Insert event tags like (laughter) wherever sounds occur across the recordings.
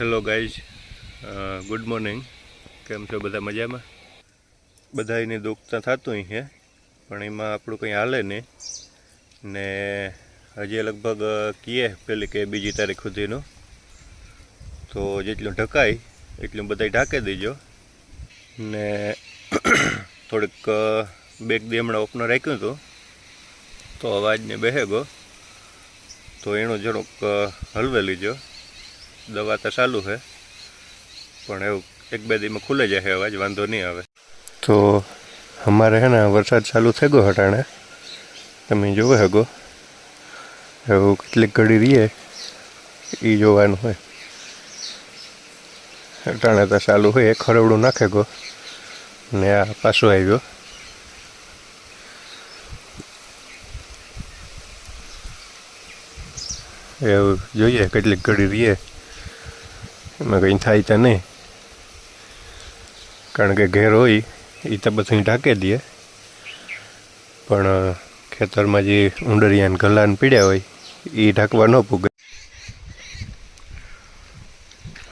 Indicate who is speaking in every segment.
Speaker 1: Hello guys good morning કેમ છો બધા મજામાં? બધાની દુઃખ તો થતું છે, પણ એમાં આપણું કંઈ હાલે નહીં. ને હજી લગભગ કીએ પેલી કે બીજી તારીખ સુધીનું. તો જેટલું ઢકાય, એટલું બધાય ઢાંકી દેજો. ને (coughs) થોડીક બેગ દી હમણાં ઓપનર રાખ્યું હતું. તો અવાજને બેહેગો તો એનું જરાક હલવે લીજો દવા તો ચાલુ છે. પણ એવું એક બે દીમાં ખુલે જશે અવાજ, વાંધો નહીં આવે. તો અમારે હે ને વરસાદ ચાલુ થઈ ગયો હટાણે. તમે જોવે હગો. એવું કેટલીક ઘડી રહીએ એ જોવાનું હોય. હટાણે તો ચાલુ હોય, એક ખરવડું નાખે ગો. ને આ પાછો આવ્યો. એવું જોઈએ કેટલીક ઘડી રહીએ. એમાં કંઈ થાય તો નહીં. કારણ કે ઘેર હોય એ તો બધું ઢાંકી દઈએ પણ ખેતરમાં જે ઉંડરિયાને ગલાને પીડ્યા હોય એ ઢાંકવા ન પૂગે.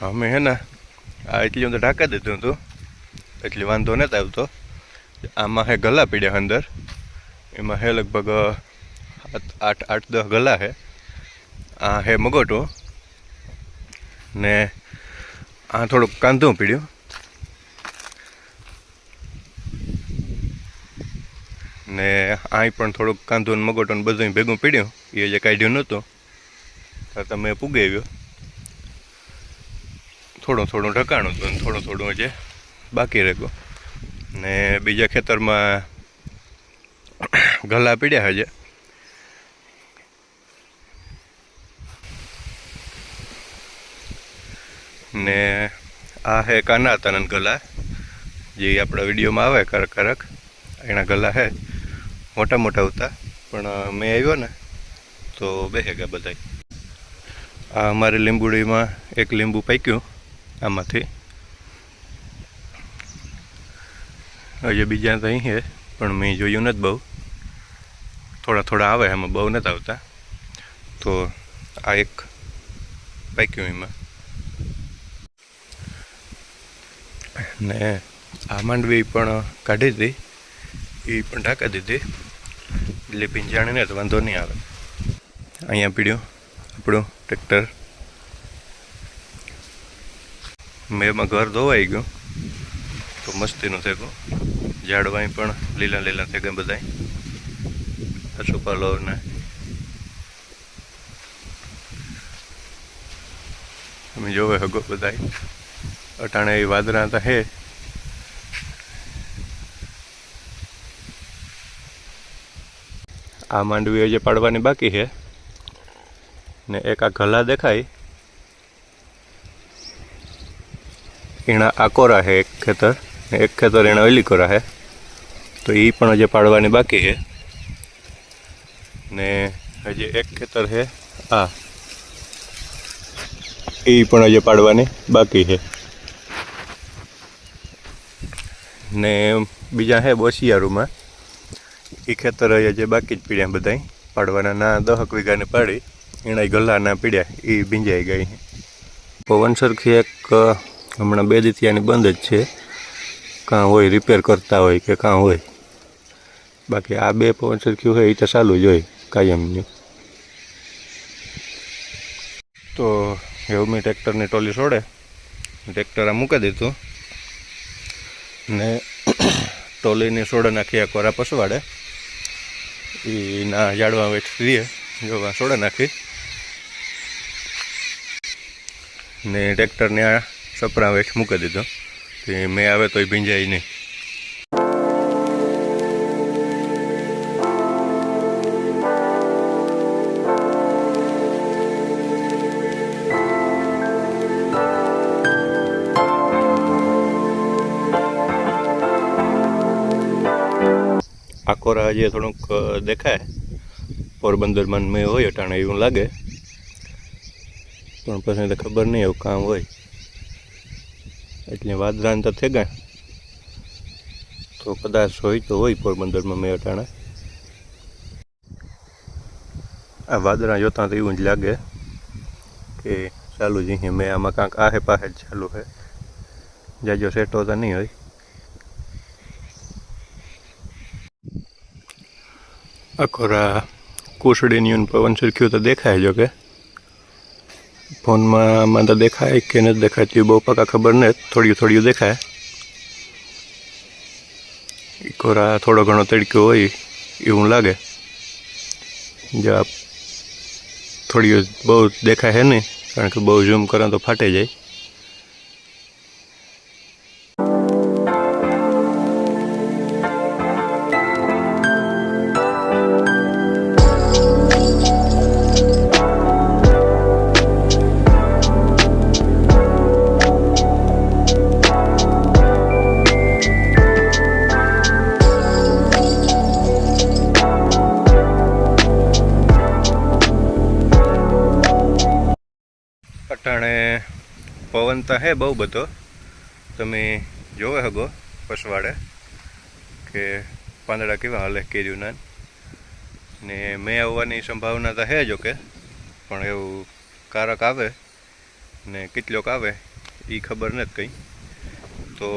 Speaker 1: અમે હે ને, આ એટલી તો ઢાંકી દીધું હતું. એટલે વાંધો નથી આવતો. આમાં હે ગલા પીડ્યા અંદર. એમાં હે લગભગ આઠ આઠ, દસ ગલા હે. આ હે મગોટો. ને આ થોડુંક કાંધું પીડ્યું. ને અહીં પણ થોડુંક કાંધું મગોટો બધું ભેગું પીડ્યું. એ જે કાઢ્યું નહોતું. તમે પૂગે આવ્યો થોડું થોડું ઢકાણું હતું થોડું થોડું હજી બાકી રહ્યું ને બીજા ખેતરમાં ગલા પીડ્યા હજે. ને આ હે કાનાતાનંદ ગલા, જે આપણા વિડીયોમાં આવે કરક કરક એના ગલા હે, મોટા મોટા હતા પણ મેં આવ્યો ને, તો બેસે ગયા બધાય. આ અમારી લીંબુડીમાં એક લીંબુ પાક્યું, આમાંથી. હજી બીજા તો અહીં છે પણ મેં જોયું નથી બહુ. થોડા થોડા આવે, એમાં બહુ નથી આવતા. તો, આ એક પાક્યું એમાં. ને આ માંડવી પણ કાઢી હતી. એ પણ ઢાંકી દીધી. એટલે પીંજાણીને તો વાંધો નહીં આવે. અહીંયા પીડ્યો આપણું ટ્રેક્ટર. મેં એમાં ઘર ધોવાઈ ગયું. તો મસ્તીનું થઈ ઝાડવાય પણ લીલા લીલા થઈ ગયા બધા પશુપાલો ને. તમે જોવે હગો બધાય. અટાણે એ વાદરા હતા હે. આ માંડવી હજી પાડવાની બાકી છે. ને એક આ ગલા દેખાય. એના આકોરા છે એક ખેતર. ને એક ખેતર એના ઓલી કોરા છે. તો એ પણ હજી પાડવાની બાકી છે. ને હજી એક ખેતર છે. આ. એ પણ હજી પાડવાની બાકી છે. ને બીજા હે બોસિયારુમાં એ ખેતર જે બાકી જ પીડ્યા બધાય. પાડવાના ના દહક વીઘાને પાડી એના ગલ્લા ના પીડ્યા એ ભીંજાઈ ગઈ પવન સરખી એક, હમણાં બે દીતિયાની બંધ જ છે. કાં હોય રિપેર કરતા હોય કે કાં હોય. બાકી આ બે પવન સરખી હોય એ તો ચાલુ જ હોય, કાયમની. તો મેં ટ્રેક્ટરની ટોલી છોડે. ટ્રેક્ટર આ મૂકી દીધું. ને તોલીની સોડા નાખી આ કોરા પસવાડે. એના ઝાડવા વેઠ રહીએ જોવા સોડા નાખી. ને ટ્રેક્ટરને આ સપરા વેઠ મૂકી દીધો. કે મેં આવે તો એ ભીંજાય નહીં. કોરા જે થોડુંક દેખાય. પોરબંદરમાં મેં હોય અટાણે એવું લાગે. પણ પછી તો ખબર નહીં એવું કામ હોય. એટલે વાદરાન તો થઈ ગયા તો કદાચ હોય તો હોય પોરબંદરમાં મેં અટાણે. આ વાદરા જોતાં તો એવું જ લાગે કે ચાલુ જ અહીંયા મેં આમાં કાંક આહે પાસે જ ચાલુ છે જાજો સેટો તો નહીં હોય. આખોરા કુસડીની પવન સરખ્યું તો દેખાય જો કે ફોનમાં માં તો દેખાય કે નથી દેખાતી બહુ પાકા ખબર ને, થોડીયું થોડીયું દેખાય. કોરા થોડો ઘણો તડક્યો હોય એવું લાગે. જો આ થોડી બહુ દેખાય છે નહીં, કારણ કે બહુ ઝૂમ કરે તો ફાટે જાય. અટાણે પવન તો હે બહુ બધો. તમે જોવે હગો પસવાડે કે પાંદડા કેવા હાલે કેરીઓના ને. મેં આવવાની સંભાવના તો હે જો કે પણ એવું કારક આવે ને કેટલોક આવે એ ખબર નથી કંઈ. તો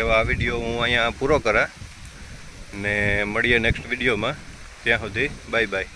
Speaker 1: એવા વીડિયો હું અહીંયા પૂરો કરા ને મળીએ નેક્સ્ટ વિડીયોમાં. ત્યાં સુધી બાય બાય.